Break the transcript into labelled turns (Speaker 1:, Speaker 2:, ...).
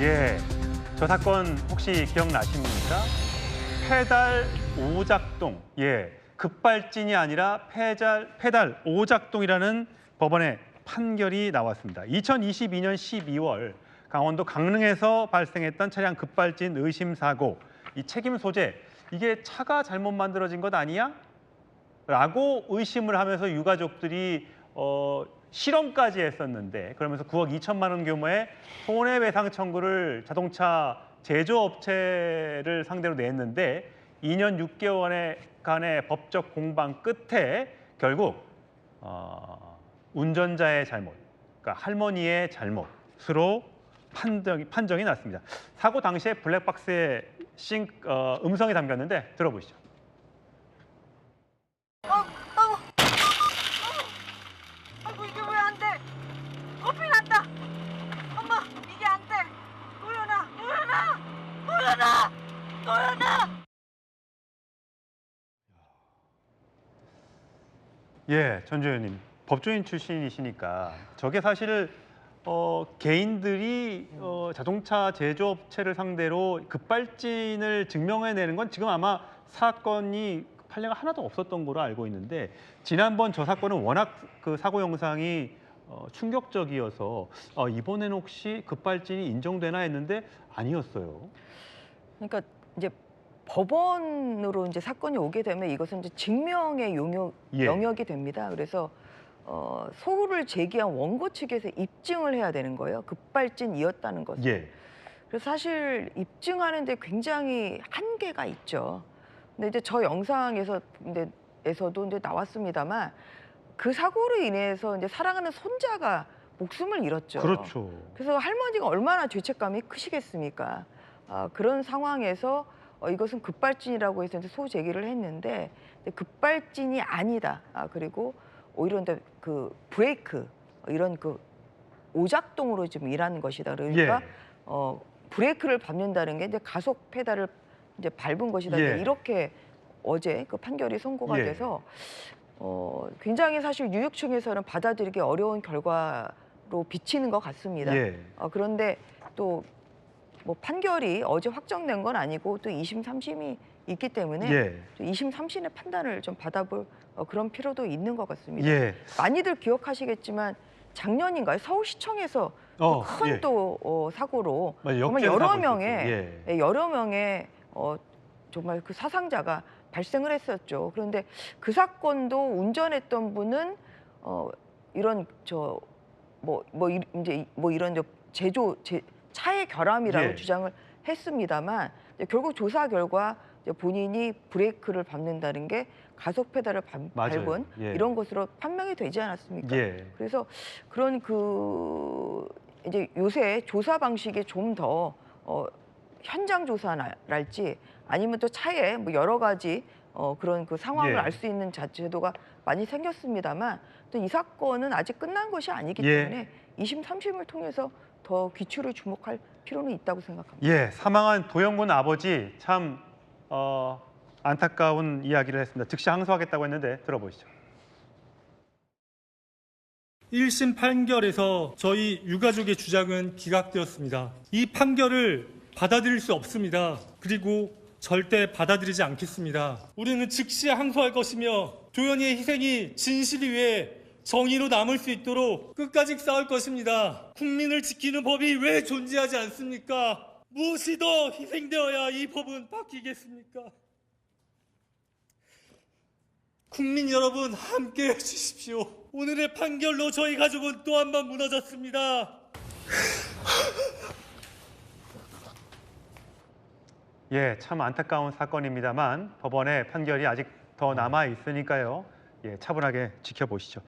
Speaker 1: 예, 저 사건 혹시 기억나십니까? 페달 오작동. 예, 급발진이 아니라 페달, 페달 오작동이라는 법원의 판결이 나왔습니다. 2022년 12월 강원도 강릉에서 발생했던 차량 급발진 의심 사고. 이 책임 소재 이게 차가 잘못 만들어진 것 아니야? 라고 의심을 하면서 유가족들이 어, 실험까지 했었는데 그러면서 9억 2천만 원 규모의 손해배상 청구를 자동차 제조업체를 상대로 냈는데 2년 6개월의 간의 법적 공방 끝에 결국 어, 운전자의 잘못, 그러니까 할머니의 잘못으로 판정이, 판정이 났습니다. 사고 당시에 블랙박스에 싱, 어, 음성이 담겼는데 들어보시죠.
Speaker 2: 아이고 이게 왜 안 돼? 커피 났다. 엄마 이게 안 돼. 도연아, 도연아, 도연아, 도연아.
Speaker 1: 예, 전주현님 법조인 출신이시니까 저게 사실 어, 개인들이 어, 자동차 제조업체를 상대로 급발진을 증명해내는 건 지금 아마 사건이 판례가 하나도 없었던 거로 알고 있는데 지난번 저 사건은 워낙 그 사고 영상이 어, 충격적이어서 어, 이번에는 혹시 급발진이 인정되나 했는데 아니었어요.
Speaker 3: 그러니까 이제 법원으로 이제 사건이 오게 되면 이것은 이제 증명의 용역,
Speaker 1: 예.
Speaker 3: 영역이 됩니다. 그래서 어, 소를 제기한 원고 측에서 입증을 해야 되는 거예요. 급발진이었다는 것을.
Speaker 1: 예,
Speaker 3: 그래서 사실 입증하는데 굉장히 한계가 있죠. 근데 이제 저 영상에서 근데 에서도 이제 나왔습니다만 그 사고로 인해서 이제 사랑하는 손자가 목숨을 잃었죠.
Speaker 1: 그렇죠.
Speaker 3: 그래서 할머니가 얼마나 죄책감이 크시겠습니까? 아, 그런 상황에서 어, 이것은 급발진이라고 해서 이제 소제기를 했는데 급발진이 아니다. 아, 그리고 오히려 이제 그 브레이크 어, 이런 그 오작동으로 지금 일하는 것이다. 그러니까
Speaker 1: 예.
Speaker 3: 어, 브레이크를 밟는다는 게 이제 가속 페달을 이제 밟은 것이다.
Speaker 1: 예.
Speaker 3: 이렇게 어제 그 판결이 선고가
Speaker 1: 예.
Speaker 3: 돼서 어, 굉장히 사실 유육층에서는 받아들이기 어려운 결과로 비치는 것 같습니다.
Speaker 1: 예.
Speaker 3: 어, 그런데 또 뭐 판결이 어제 확정된 건 아니고 또 2심, 3심이 있기 때문에
Speaker 1: 예.
Speaker 3: 또 2심, 3심의 판단을 좀 받아볼 어, 그런 필요도 있는 것 같습니다.
Speaker 1: 예.
Speaker 3: 많이들 기억하시겠지만 작년인가요? 서울시청에서
Speaker 1: 어,
Speaker 3: 큰
Speaker 1: 예.
Speaker 3: 또 어, 사고로
Speaker 1: 맞아요.
Speaker 3: 정말 여러 명의.
Speaker 1: 예.
Speaker 3: 예, 여러 명의 어, 정말 그 사상자가 발생을 했었죠. 그런데 그 사건도 운전했던 분은 어, 이런 저 뭐뭐 이제 뭐 이런 저 제조 제, 차의 결함이라고
Speaker 1: 예.
Speaker 3: 주장을 했습니다만 결국 조사 결과 본인이 브레이크를 밟는다는 게 가속 페달을 밟. 밟은
Speaker 1: 예.
Speaker 3: 이런 것으로 판명이 되지 않았습니까?
Speaker 1: 예.
Speaker 3: 그래서 그런 그 이제 요새 조사 방식이 좀 더 어, 현장 조사랄지 아니면 또 차에 뭐 여러 가지 어, 그런 그 상황을
Speaker 1: 예.
Speaker 3: 알수 있는 자- 제도가 많이 생겼습니다만 또 이 사건은 아직 끝난 것이 아니기
Speaker 1: 예.
Speaker 3: 때문에 2심, 3심을 통해서 더 귀추를 주목할 필요는 있다고 생각합니다.
Speaker 1: 예, 사망한 도영군 아버지 참 어, 안타까운 이야기를 했습니다. 즉시 항소하겠다고 했는데 들어보시죠.
Speaker 4: 1심 판결에서 저희 유가족의 주장은 기각되었습니다. 이 판결을 받아들일 수 없습니다. 그리고 절대 받아들이지 않겠습니다. 우리는 즉시 항소할 것이며 조연이의 희생이 진실 위에 정의로 남을 수 있도록 끝까지 싸울 것입니다. 국민을 지키는 법이 왜 존재하지 않습니까? 무엇이 더 희생되어야 이 법은 바뀌겠습니까? 국민 여러분 함께 해주십시오. 오늘의 판결로 저희 가족은 또 한 번 무너졌습니다.
Speaker 1: 예, 참 안타까운 사건입니다만 법원의 판결이 아직 더 남아 있으니까요. 예, 차분하게 지켜보시죠.